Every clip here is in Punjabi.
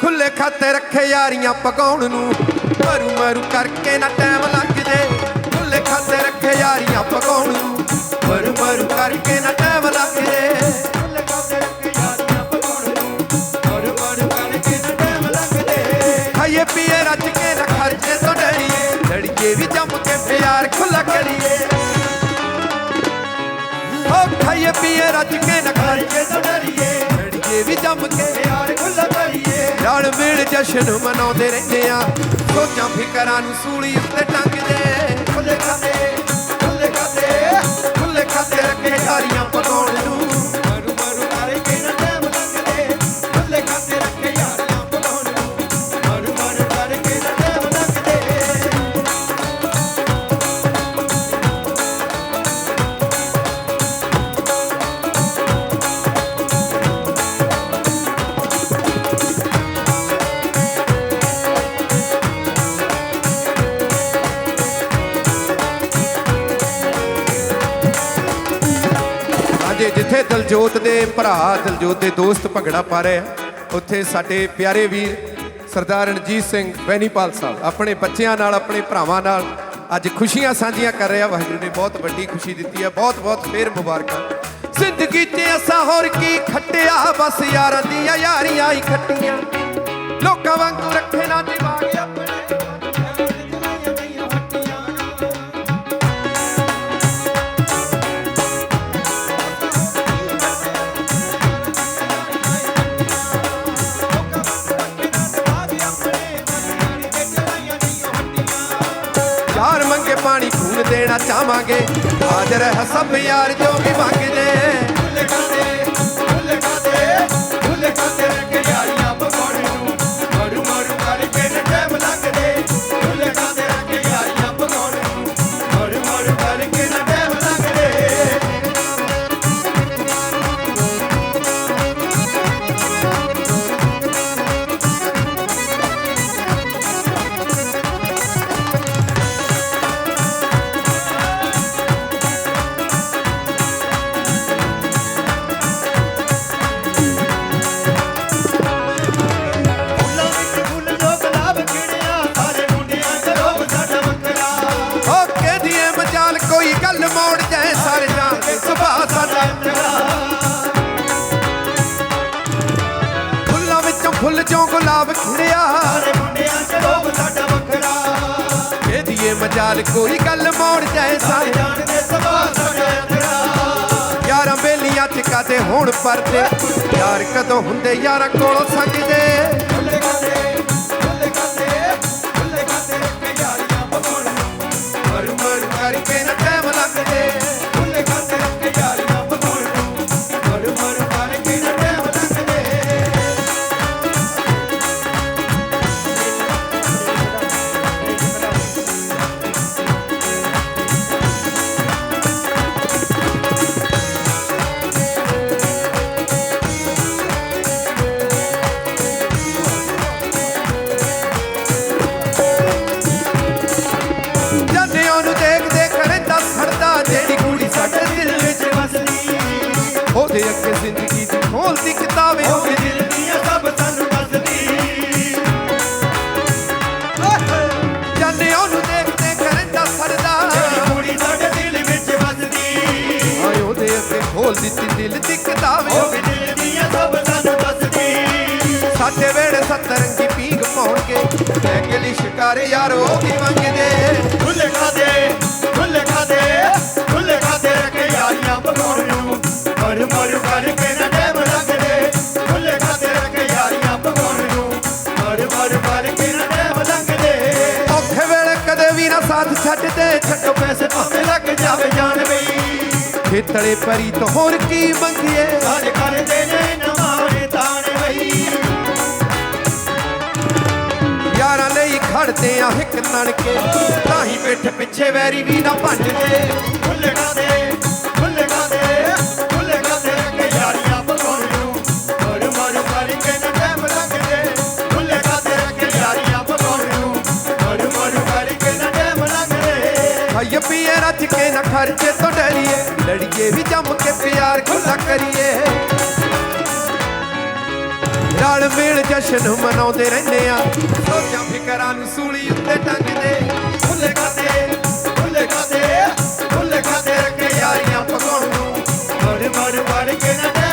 ਖੁੱਲੇ ਖਾਤੇ ਰੱਖੇ ਯਾਰੀਆਂ ਪਕਾਉਣ ਨੂੰ। ਮਰੂ ਮਰੂ ਕਰਕੇ ਨਾ ਟਾਈਮ ਲੱਗ ਜੇ। ਖੁੱਲੇ ਖਾਤੇ ਰੱਖੇ ਯਾਰੀਆਂ ਪਕਾਉਣ ਨੂੰ। ਮਰੂ ਮਰੂ ਕਰਕੇ ਨਾ ਟਾਈਮ ਲੱਗ ਜੇ। ਖੁੱਲੇ ਖਾਤੇ ਰੱਖੇ ਯਾਰੀਆਂ ਪਕਾਉਣ ਨੂੰ। ਮਰੂ ਮਰੂ ਕਰਕੇ ਨਾ ਟਾਈਮ ਲੱਗ ਜੇ। ਖਾਈਏ ਪੀਏ ਰੱਜ ਕੇ ਨਾ ਖਰਚੇ ਤੋਂ ਡਰੀਏ। ਲੜੀਏ ਵੀ ਜੰਮ ਕੇ ਪਿਆਰ ਖੁੱਲਾ ਕਰੀਏ। ਓ ਖਾਈਏ ਪੀਏ ਰੱਜ ਕੇ ਨਾ ਖਰਚੇ ਤੋਂ ਡਰੀਏ। ਲੜੀਏ ਵੀ ਜੰਮ ਕੇ ਰਲ ਮਿਲ ਜਸ਼ਨ ਮਨਾਉਂਦੇ ਰਹਿੰਦੇ ਆ। ਸੋਚਾਂ ਫਿਕਰਾਂ ਨੂੰ ਸੂਲੀ ਉੱਤੇ ਟੰਗਦੇ। ਖੁੱਲੇ ਖਾਤੇ ਜਿੱਥੇ ਦਲਜੋਤ ਦੇ ਭਰਾ, ਦਲਜੋਤ ਦੇ ਦੋਸਤ ਭੰਗੜਾ ਪਾ ਰਹੇ ਆ। ਉੱਥੇ ਸਾਡੇ ਪਿਆਰੇ ਵੀਰ ਸਰਦਾਰ ਰਣਜੀਤ ਸਿੰਘ ਬੈਨੀਪਾਲ ਸਾਹਿਬ, ਆਪਣੇ ਬੱਚਿਆਂ ਨਾਲ, ਆਪਣੇ ਭਰਾਵਾਂ ਨਾਲ ਅੱਜ ਖੁਸ਼ੀਆਂ ਸਾਂਝੀਆਂ ਕਰ ਰਿਹਾ ਵਾਹਿਗੁਰੂ ਨੇ ਬਹੁਤ ਵੱਡੀ ਖੁਸ਼ੀ ਦਿੱਤੀ ਹੈ ਬਹੁਤ ਬਹੁਤ ਫੇਰ ਮੁਬਾਰਕਾਂ। ਜ਼ਿੰਦਗੀ 'ਚ ਅਸਾਂ ਹੋਰ ਕੀ ਖੱਟਿਆ, ਬਸ ਯਾਰਾਂ ਦੀਆਂ ਯਾਰੀਆਂ ਹੀ ਖੱਟੀਆਂ। ਲੋਕਾਂ ਵਾਂਗੂ ਰੱਖੇ ਨਾ ਦਿਮਾਗ ਦੇਣਾ ਚਾਹਾਂਗੇ। ਹਾਜ਼ਰ ਹੈ ਸਭ ਯਾਰ ਜੋ ਵੀ ਮੰਗਦੇ ਚੋਂ ਖਿੜਿਆ ਸਾਰੇ ਮੁੰਡਿਆਂ ਦਾ ਰੋਬ ਸਾਡਾ ਵੱਖਰਾ। ਕਹਦੀਏ ਮਜਾਲ ਕੋਈ ਗੱਲ ਮੋੜ ਜਾਏ ਸਾਰੇ ਜਾਣਦੇ ਸੁਭਾਅ ਸਾਡਾ ਅੰਦਰਾ ਯਾਰਾਂ ਬੇਲੀਆਂ ਚ ਕਾਦੇ ਹੋਣ ਪਰਦੇ? ਯਾਰ ਕਦੋਂ ਹੁੰਦੇ ਯਾਰਾਂ ਕੋਲੋਂ ਸੰਗਦੇ? ਉਹਦੇ ਅੱਗੇ ਜ਼ਿੰਦਗੀ ਦੀ ਖੋਲਦੀ ਕਿਤਾਬ ਉਹ ਹੋ ਵੀ ਦਿਲ ਦੀਆਂ ਸਭ ਸਾਨੂੰ ਦੱਸਦੀ ਜਾਂਦੇ ਉਹਨੂੰ ਦੇਖ ਦੇਖ ਰਹਿੰਦਾ ਸੜਦਾ ਜਿਹੜੀ ਕੁੜੀ ਸਾਡੇ ਦਿਲ ਵਿੱਚ ਵਸਦੀ। ਆਏ ਉਹਦੇ ਅੱਗੇ ਖੋਲ ਦਿੱਤੀ ਦਿਲ ਦੀ ਕਿਤਾਬ। ਉਹ ਵੀ ਦਿਲ ਦੀਆਂ ਸਭ ਸਾਨੂੰ ਦੱਸਦੀ ਸਾਡੇ ਵੇੜੇ ਸਤਰੰਗੀ ਪੀਂਗ ਪਾਉਣਗੇ। ਲੈ ਕੇ ਲਈ ਸ਼ਿਕਾਰ ਯਾਰ ਵੀ ਮੰਗਦੇ। ਖੁੱਲੇ ਖਾਦੇ ਜਾਵੇ ਜਾਨ ਬਈ ਖੇਤਲੇ ਪਰੀ ਤੋਂ ਹੋਰ ਕੀ ਮੰਗੀਏ? ਸਾਰੇ ਕਰਦੇ ਨੇ ਨਵਾਰੇ ਤਾਣੇ ਬਈ ਯਾਰਾਂ ਲਈ ਖੜਦੇ ਆ ਹਿੱਕ ਤਣ ਕੇ ਤਾਂ ਹੀ ਪਿੱਠ ਪਿੱਛੇ ਵੈਰੀ ਵੀ ਨਾ ਭੰਜਦੇ। ਖੁੱਲੇ ਖਾਦੇ ਖਰਚੇ ਤੋਂ ਡਰੀਏ ਲੜੀਏ ਵੀ ਜੰਮ ਕੇ ਪਿਆਰ ਖੁੱਲਾ ਕਰੀਏ ਰਲ ਮਿਲ ਜਸ਼ਨ ਮਨਾਉਂਦੇ ਰਹਿੰਦੇ ਆ ਸੋਚਾਂ ਫਿਕਰਾਂ ਨੂੰ ਸੂਲੀ ਉੱਤੇ ਟੰਗਦੇ ਖੁੱਲੇ ਖਾਤੇ ਖੁੱਲੇ ਖਾਤੇ ਖੁੱਲੇ ਖਾਤੇ ਰੱਖੇ ਯਾਰੀਆਂ ਪਕਾਉਣ ਨੂੰ ਮੜ ਮੜ ਮੜ ਕੇ ਨਾ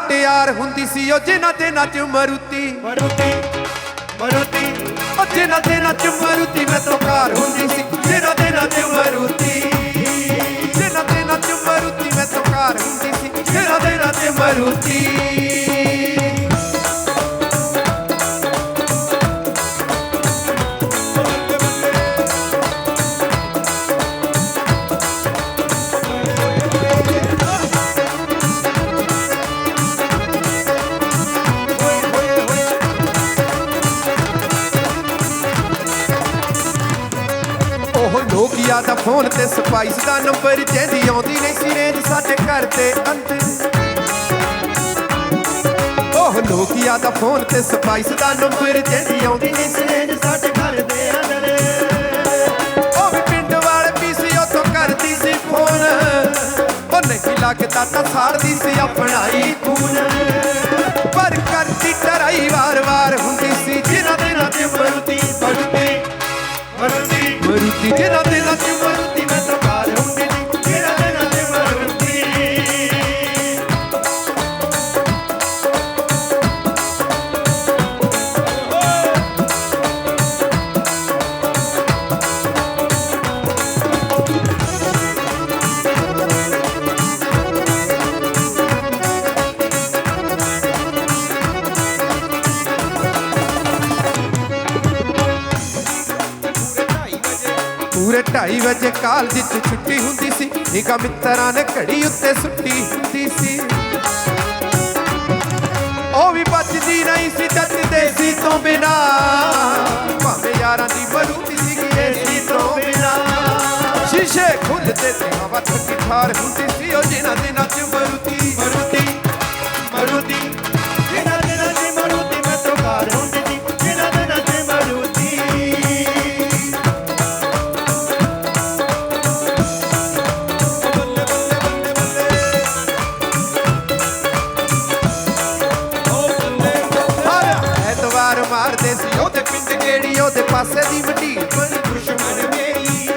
ਮੁਟਿਆਰ ਹੁੰਦੀ ਸੀ ਉਹ ਜਿਨ੍ਹਾਂ ਦਿਨਾਂ ਚ ਮਰੂਤੀ। ਮਰੂਤੀ ਮਰੂਤੀ। ਉਹ ਜਿਨ੍ਹਾਂ ਦਿਨਾਂ ਚ ਮਰੂਤੀ ਮੈਂ ਤੋਂ ਕਾਰ ਹੁੰਦੀ ਸੀ। ਜਿਨ੍ਹਾਂ ਦਿਨਾਂ ਚ ਮਰੂਤੀ। ਜਿਨ੍ਹਾਂ ਦਿਨਾਂ ਚ ਮਰੂਤੀ ਮੈਂ ਤੋਂ ਕਾਰ ਹੁੰਦੀ ਸੀ। ਜਿਨ੍ਹਾਂ ਦਿਨਾਂ ਚ ਮਰੂਤੀ। ਉਹ ਦਾ ਫੋਨ ਤੇ ਸਪਾਈਸ ਦਾ ਨੰਬਰ ਜਿਹਦੀ ਆਉਂਦੀ ਨਹੀਂ ਸੀ ਰੇਂਜ ਸਾਡੇ ਘਰ ਦੇ ਅੰਦਰ। ਉਹ ਨੋਕੀਆ ਦਾ ਫੋਨ ਤੇ ਸਪਾਈਸ ਦਾ ਨੰਬਰ ਜਿਹਦੀ ਆਉਂਦੀ ਨਹੀਂ ਸੀ ਸਨੇਜ ਸਾਡੇ ਘਰ ਦੇ ਅੰਦਰ। ਉਹ ਵੀ ਪਿੰਡ ਵਾਲੇ ਪੀਸੀ ਉਥੋਂ ਕਰਦੀ ਸੀ ਫੋਨ। ਉਹ ਨਹੀਂ ਲੱਗਦਾ ਤਾਂ ਸਾੜਦੀ ਸੀ ਆਪਣਾ ਹੀ ਖੂਨ 2:30 ਵਜੇ ਕਾਲਜ 'ਚ ਛੁੱਟੀ ਹੁੰਦੀ ਸੀ ਨਿਕਾ ਮਿੱਤਰਾਂ ਨੇ ਘੜੀ ਉੱਤੇ ਸੁੱਟੀ ਹੁੰਦੀ ਸੀ। ਉਹ ਵੀ ਬਚਦੀ ਨਹੀਂ ਸੀ ਜੱਜ ਦੇਸੀ ਤੋਂ ਬਿਨਾ। ਭਾਵੇਂ ਯਾਰਾਂ ਦੀ ਮਰੂਤੀ ਸੀਗੀ ਏਸੀ ਤੋਂ ਬਿਨਾ। ਸ਼ੀਸ਼ੇ ਖੁੱਲਦੇ ਤੇ ਹਵਾ ਠੱਕੀ ਠਾਰ ਹੁੰਦੀ ਸੀ, ਉਹ ਜਿਨ੍ਹਾਂ ਦਿਨਾਂ 'ਚ ਮਰੂਤੀ। ਪਾਸੇ ਦੀ ਮੰਡੀਰ ਦੁਸ਼ਮਣ ਮੇਰੀ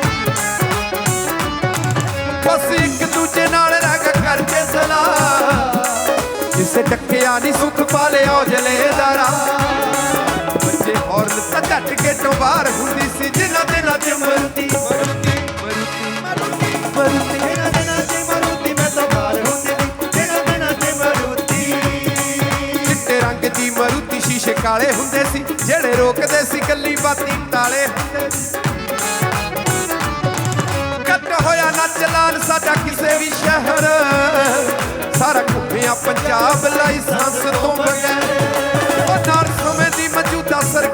ਬਸ ਇੱਕ ਦੂਜੇ ਨਾਲ ਰਹਿ ਕਰਕੇ ਕਰਦੇ ਸਲਾਹ। ਜਿਸੇ ਟੱਕਿਆ ਨਹੀਂ ਸੁੱਖ ਪਾਲਿਆ ਜਲੇਦਾਰਾ ਬੱਚੇ ਹੌਰਨ ਤਾਂ ਝੱਟ ਕੇ ਤੋਂ ਬਾਹਰ ਹੁੰਦੀ ਸੀ, ਜਿਨ੍ਹਾਂ ਦਿਨਾਂ ਚ ਮਰੂਤੀ ਪਿੱਛੇ ਕਾਲੇ ਹੁੰਦੇ ਸੀ, ਜਿਹੜੇ ਰੋਕਦੇ ਸੀ ਗੱਲੀ ਬਾਤੀ ਤਾਲੇ ਹੁੰਦੇ ਕੱਟ ਹੋਇਆ ਨੱਚ ਲਾਲ, ਸਾਡਾ ਕਿਸੇ ਵੀ ਸ਼ਹਿਰ। ਸਾਰਾ ਘੁੰਮਿਆ ਪੰਜਾਬ ਲਈ ਸੰਸ ਤੋਂ ਬਗੈਰ। ਉਹ ਨਾਲ ਸਮੇਂ ਦੀ ਮੌਜੂਦਾ ਸਰ